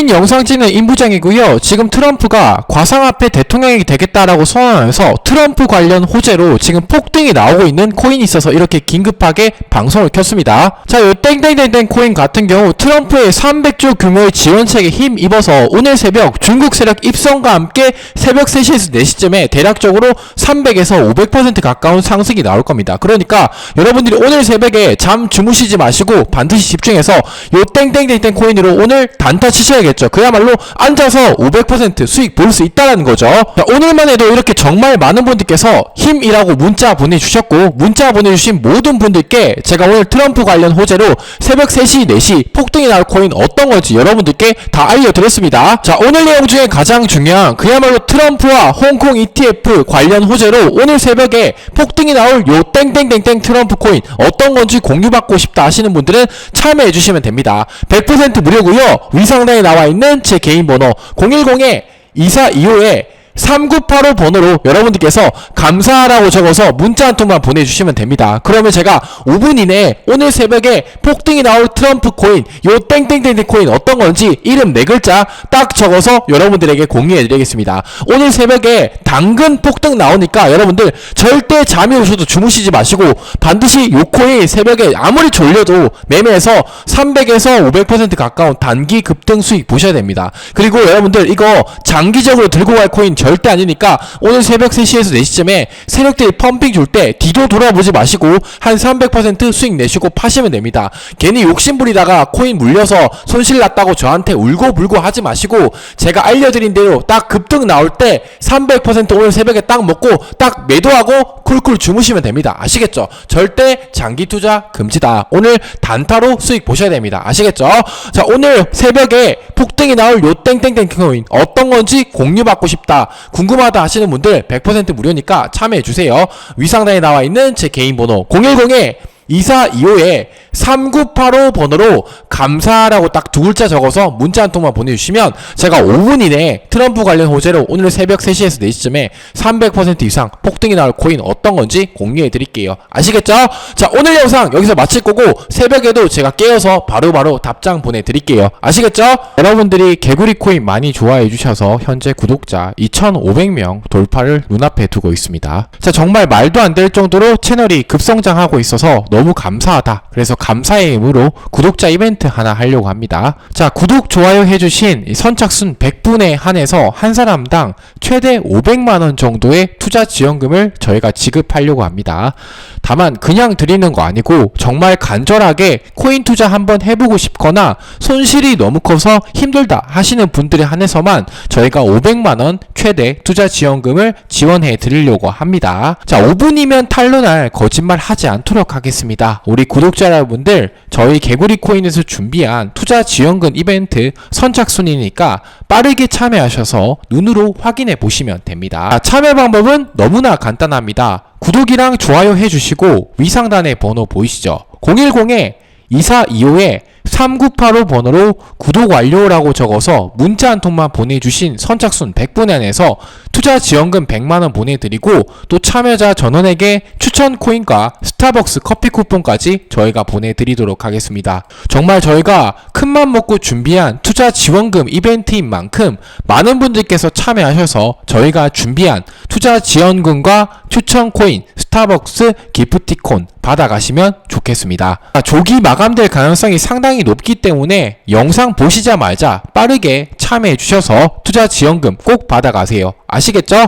코인 영상 찍는 임부장이고요. 지금 트럼프가 과상화폐 대통령이 되겠다라고 선언하면서 트럼프 관련 호재로 지금 폭등이 나오고 있는 코인이 있어서 이렇게 긴급하게 방송을 켰습니다. 자, 요 땡땡땡땡 코인 같은 경우 트럼프의 300조 규모의 지원책에 힘입어서 오늘 새벽 중국 세력 입성과 함께 새벽 3시에서 4시쯤에 대략적으로 300에서 500% 가까운 상승이 나올 겁니다. 그러니까 여러분들이 오늘 새벽에 잠 주무시지 마시고 반드시 집중해서 요 땡땡땡땡 코인으로 오늘 단타 치셔야겠 죠. 그야말로 앉아서 500% 수익 볼 수 있다는 거죠. 자, 오늘만 해도 이렇게 정말 많은 분들께서 힘이라고 문자 보내주셨고 문자 보내주신 모든 분들께 제가 오늘 트럼프 관련 호재로 새벽 3시, 4시 폭등이 나올 코인 어떤 건지 여러분들께 다 알려드렸습니다. 자 오늘 내용 중에 가장 중요한 그야말로 트럼프와 홍콩 ETF 관련 호재로 오늘 새벽에 폭등이 나올 요 땡땡땡땡 트럼프 코인 어떤 건지 공유받고 싶다 하시는 분들은 참여해 주시면 됩니다. 100% 무료고요. 위상단에 나와 있는 제 개인 번호. 010에 2425에 3985 번호로 여러분들께서 감사하라고 적어서 문자 한 통만 보내주시면 됩니다. 그러면 제가 5분 이내에 오늘 새벽에 폭등이 나올 트럼프 코인, 요 땡땡땡땡 코인 어떤 건지 이름 네 글자 딱 적어서 여러분들에게 공유해 드리겠습니다. 오늘 새벽에 당근 폭등 나오니까 여러분들 절대 잠이 오셔도 주무시지 마시고 반드시 요 코인 새벽에 아무리 졸려도 매매해서 300에서 500% 가까운 단기 급등 수익 보셔야 됩니다. 그리고 여러분들 이거 장기적으로 들고 갈 코인 절대 아니니까 오늘 새벽 3시에서 4시쯤에 세력들이 펌핑 줄 때 뒤도 돌아보지 마시고 한 300% 수익 내시고 파시면 됩니다. 괜히 욕심 부리다가 코인 물려서 손실 났다고 저한테 울고 불고 하지 마시고 제가 알려드린 대로 딱 급등 나올 때 300% 오늘 새벽에 딱 먹고 딱 매도하고 쿨쿨 주무시면 됩니다. 아시겠죠? 절대 장기 투자 금지다. 오늘 단타로 수익 보셔야 됩니다. 아시겠죠? 자, 오늘 새벽에 폭등이 나올 요 땡땡땡 코인 어떤 건지 공유받고 싶다. 궁금하다 하시는 분들 100% 무료니까 참여해 주세요. 위상단에 나와 있는 제 개인 번호 010에 2425에 3985 번호로 감사라고 딱 두 글자 적어서 문자 한 통만 보내주시면 제가 5분 이내에 트럼프 관련 호재로 오늘 새벽 3시에서 4시쯤에 300% 이상 폭등이 나올 코인 어떤 건지 공유해 드릴게요. 아시겠죠? 자, 오늘 영상 여기서 마칠 거고 새벽에도 제가 깨어서 바로바로 답장 보내드릴게요. 아시겠죠? 여러분들이 개구리 코인 많이 좋아해 주셔서 현재 구독자 2,500명 돌파를 눈앞에 두고 있습니다. 자, 정말 말도 안 될 정도로 채널이 급성장하고 있어서 너무 감사하다. 그래서 감사의 의무로 구독자 이벤트 하나 하려고 합니다. 자, 구독, 좋아요 해주신 이 선착순 100분에 한해서 한 사람당 최대 500만원 정도의 투자 지원금을 저희가 지급하려고 합니다. 다만 그냥 드리는 거 아니고 정말 간절하게 코인 투자 한번 해보고 싶거나 손실이 너무 커서 힘들다 하시는 분들에 한해서만 저희가 500만원 최대 투자 지원금을 지원해 드리려고 합니다. 자, 5분이면 탄로날 거짓말 하지 않도록 하겠습니다. 우리 구독자 여러분들 저희 개구리 코인에서 준비한 투자 지원금 이벤트 선착순이니까 빠르게 참여하셔서 눈으로 확인해 보시면 됩니다. 자, 참여 방법은 너무나 간단합니다. 구독이랑 좋아요 해주시고 위상단의 번호 보이시죠? 010에 2425에 3985 번호로 구독 완료라고 적어서 문자 한 통만 보내주신 선착순 100분 안에서 투자 지원금 100만원 보내드리고 또 참여자 전원에게 추천 코인과 스타벅스 커피 쿠폰까지 저희가 보내드리도록 하겠습니다. 정말 저희가 큰맘 먹고 준비한 투자 지원금 이벤트인 만큼 많은 분들께서 참여하셔서 저희가 준비한 투자 지원금과 추천 코인, 스타벅스 기프티콘 받아가시면 좋겠습니다. 아, 조기 마감될 가능성이 상당히 높기 때문에 영상 보시자마자 빠르게 참여해 주셔서 투자 지원금 꼭 받아가세요. 아시겠죠?